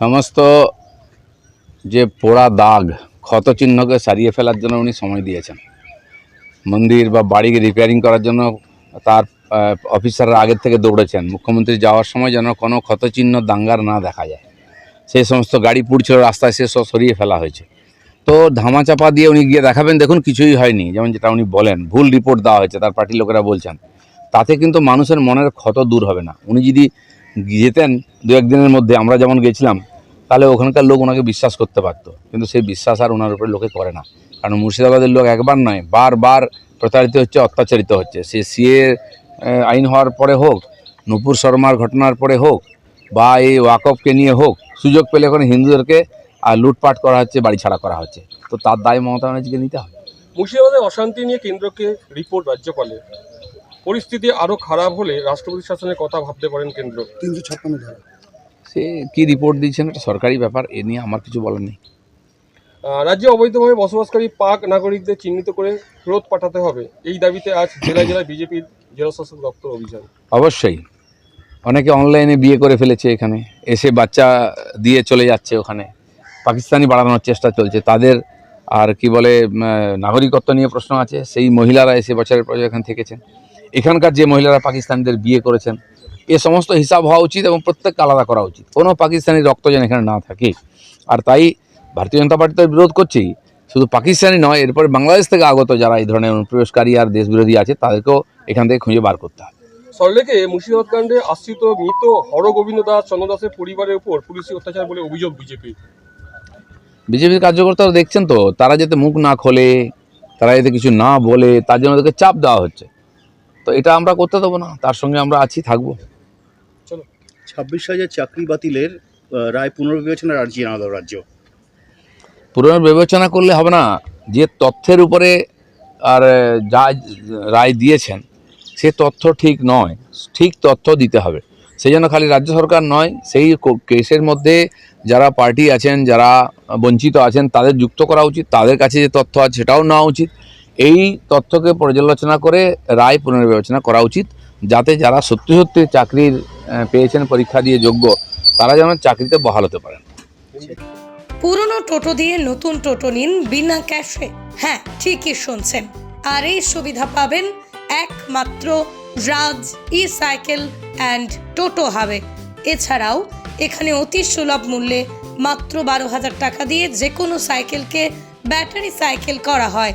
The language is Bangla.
সমস্ত যে পোড়া দাগ, ক্ষত চিহ্নকে সারিয়ে ফেলার জন্য উনি সময় দিয়েছেন। মন্দির বা বাড়ি রিপেয়ারিং করার জন্য তার অফিসাররা আগের থেকে দৌড়েছেন। মুখ্যমন্ত্রী যাওয়ার সময় যেন কোনো ক্ষতচিহ্ন দাঙ্গার না দেখা যায়। সেই সমস্ত গাড়ি পুড়ছিল, রাস্তায় সে সব সরিয়ে ফেলা হয়েছে। তো ধামাচাপা দিয়ে উনি গিয়ে দেখাবেন, দেখুন কিছুই হয়নি। যেমন যেটা উনি বলেন, ভুল রিপোর্ট দেওয়া হয়েছে, তার পার্টির লোকেরা বলছেন। তাতে কিন্তু মানুষের মনের ক্ষত দূর হবে না। উনি যদি যেতেন দু একদিনের মধ্যে, আমরা যেমন গেছিলাম, তাহলে ওখানকার লোক ওনাকে বিশ্বাস করতে পারতো। কিন্তু সেই বিশ্বাস আর ওনার উপরে লোকে করে না। কারণ মুর্শিদাবাদের লোক একবার নয়, বারবার প্রতারিত হচ্ছে, অত্যাচারিত হচ্ছে। সে সিএ আইন হওয়ার পরে হোক, নুপুর শর্মার ঘটনার পরে হোক, বা এই ওয়াকফকে নিয়ে হোক, সুযোগ পেলে এখন হিন্দুদেরকে আর লুটপাট করা হচ্ছে, বাড়ি ছাড়া করা হচ্ছে। তো তার দায় মমতা ব্যানার্জিকে নিতে হবে। মুর্শিদাবাদে অশান্তি নিয়ে কেন্দ্রকে রিপোর্ট রাজ্যপালের। পরিস্থিতি আরও খারাপ হলে রাষ্ট্রপতি শাসনের কথা ভাবতে পারেন কেন্দ্র। তিনশো ছাপ্পান্ন ধারা সে কি রিপোর্ট দিয়েছেন? এটা সরকারি ব্যাপার এ নিয়ে আমার কিছু বলার নেই। রাজ্যে অবৈধভাবে বসবাসকারী পাক নাগরিকদের চিহ্নিত করে ফেরত পাঠাতে হবে। এই দাবিতে আজ জেলায় জেলায় বিজেপির জেলা শাসক দপ্তর অভিযান। অবশ্যই। অনেকে অনলাইনে বিয়ে করে ফেলেছে এখানে। এসে বাচ্চা দিয়ে চলে যাচ্ছে ওখানে। পাকিস্তানি বাড়ানোর চেষ্টা চলছে। তাদের আর কি বলে নাগরিকত্ব নিয়ে প্রশ্ন আছে। সেই মহিলারা এসে বছরের পর এখানে থেকেছেন। এখানকার যে মহিলারা পাকিস্তানিদের বিয়ে করেছেন এ সমস্ত হিসাব হওয়া উচিত এবং প্রত্যেককে আলাদা করা উচিত। কোনো পাকিস্তানি রক্ত যেন এখানে না থাকে। আর তাই ভারতীয় জনতা পার্টি তো বিরোধ করছেই। শুধু পাকিস্তানি নয় এরপরে বাংলাদেশ থেকে আগত যারা এই ধরনের অনুপ্রবেশকারী আর দেশবিরোধী আছে তাদেরকেও এখান থেকে খুঁজে বার করতে হবে। সরলেকে মুর্শিদাবাদ কাণ্ডে আশ্রিত মৃত হরগোবিন্দ দাস চন্দ্র দাসের পরিবারের উপর পুলিশি অত্যাচার বলে অভিযোগ বিজেপি। বিজেপির কার্যকর্তারা দেখছেন তো তারা যাতে মুখ না খোলে তারা যাতে কিছু না বলে তার জন্য ওদেরকে চাপ দেওয়া হচ্ছে। তো এটা আমরা করতে দেবো না তার সঙ্গে আমরা আছি থাকব। চলো। ছাব্বিশ হাজার চাকরি বাতিলের রায় পুনর্বিবেচনার আর্জি জানালো রাজ্য। পুনর্বিবেচনা করলে হবে না যে তথ্যের উপরে আর যা রায় দিয়েছেন সে তথ্য ঠিক নয় ঠিক তথ্য দিতে হবে। সেই জন্য খালি রাজ্য সরকার নয় সেই কেসের মধ্যে যারা পার্টি আছেন যারা বঞ্চিত আছেন তাদের যুক্ত করা উচিত তাদের কাছে যে তথ্য আছে সেটাও নেওয়া উচিত। এই তথ্যকে পর্যালোচনা করে রায় পুনর্বিবেচনা করা উচিত, যাতে যারা সত্যি সত্যি চাকরির পেয়েছেন, পরীক্ষা দিয়ে যোগ্য, তারা যেন চাকরিতে বহাল হতে পারেন। পুরনো টোটো দিয়ে নতুন টোটো নিন বিনা ক্যাশে। হ্যাঁ ঠিকই শুনছেন। আর এই সুবিধা পাবেন একমাত্র রাজ ই সাইকেল অ্যান্ড টোটো হাবে। এছাড়াও এখানে অতি সুলভ মূল্যে মাত্র বারো হাজার টাকা দিয়ে যে কোনো সাইকেলকে ব্যাটারি সাইকেল করা হয়।